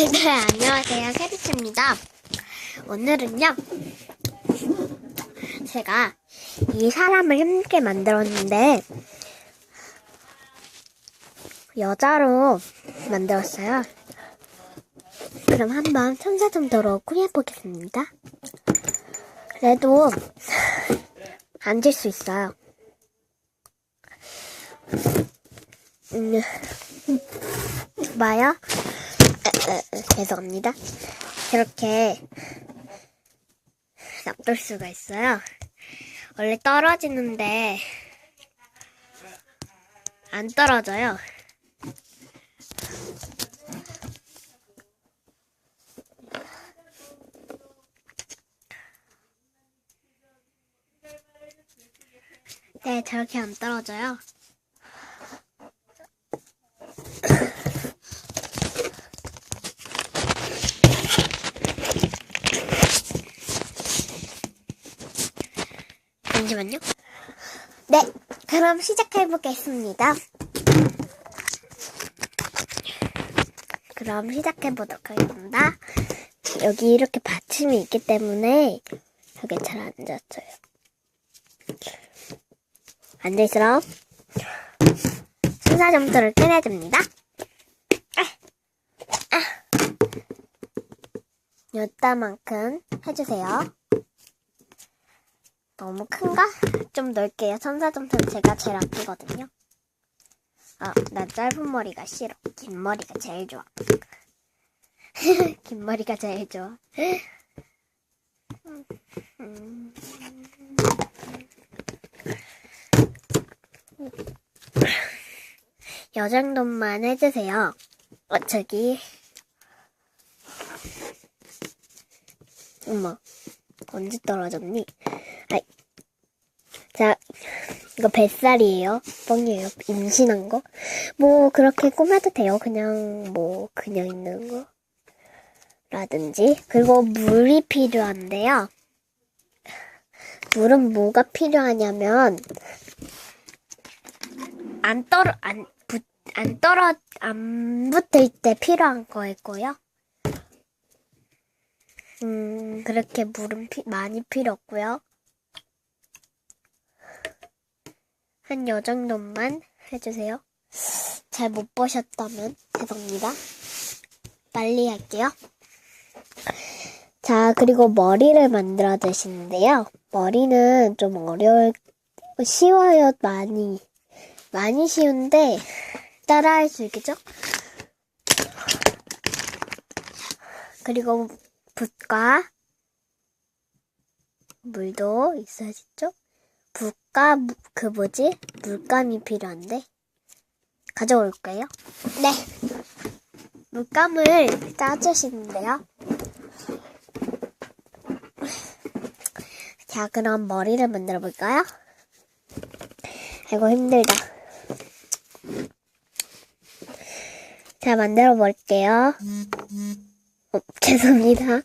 안녕하세요, 캐리치입니다. 오늘은요, 제가 이 사람을 함께 만들었는데, 여자로 만들었어요. 그럼 한번 천사점도로 꾸며보겠습니다. 그래도, 앉을 수 있어요. 음, 봐요. 죄송합니다. 이렇게 놔둘 수가 있어요. 원래 떨어지는데 안 떨어져요. 네, 저렇게 안 떨어져요. 잠시만요. 네, 그럼 시작해보겠습니다. 그럼 시작해보도록 하겠습니다. 여기 이렇게 받침이 있기 때문에 저게 잘안 젖혀요. 앉을수록 순사점수를 꺼내줍니다. 아, 아. 요따만큼 해주세요. 너무 큰가? 좀 넓게요. 천사점수는 제가 제일 아끼거든요. 아, 난 짧은 머리가 싫어. 긴 머리가 제일 좋아. 긴 머리가 제일 좋아. 정도만 해주세요. 어, 저기. 엄마, 언제 떨어졌니? 이거 뱃살이에요. 뻥이에요. 임신한 거. 뭐, 그렇게 꾸며도 돼요. 그냥, 뭐, 그냥 있는 거. 라든지. 그리고 물이 필요한데요. 물은 뭐가 필요하냐면, 안 떨어, 안, 붙, 안 떨어, 안 붙을 때 필요한 거였고요. 음, 그렇게 물은 피, 많이 필요 없고요. 한 요 정도만 해주세요. 잘 못 보셨다면 죄송합니다. 빨리 할게요. 자, 그리고 머리를 만들어 주시는데요. 머리는 좀 어려울, 쉬워요, 많이. 많이 쉬운데, 따라 할 수 있겠죠? 그리고 붓과 물도 있어야겠죠? 무- 그 뭐지? 물감이 필요한데 가져올까요? 네. 물감을 짜주시는데요. 자, 그럼 머리를 만들어 볼까요? 아이고 힘들다. 자, 만들어 볼게요. 어, 죄송합니다.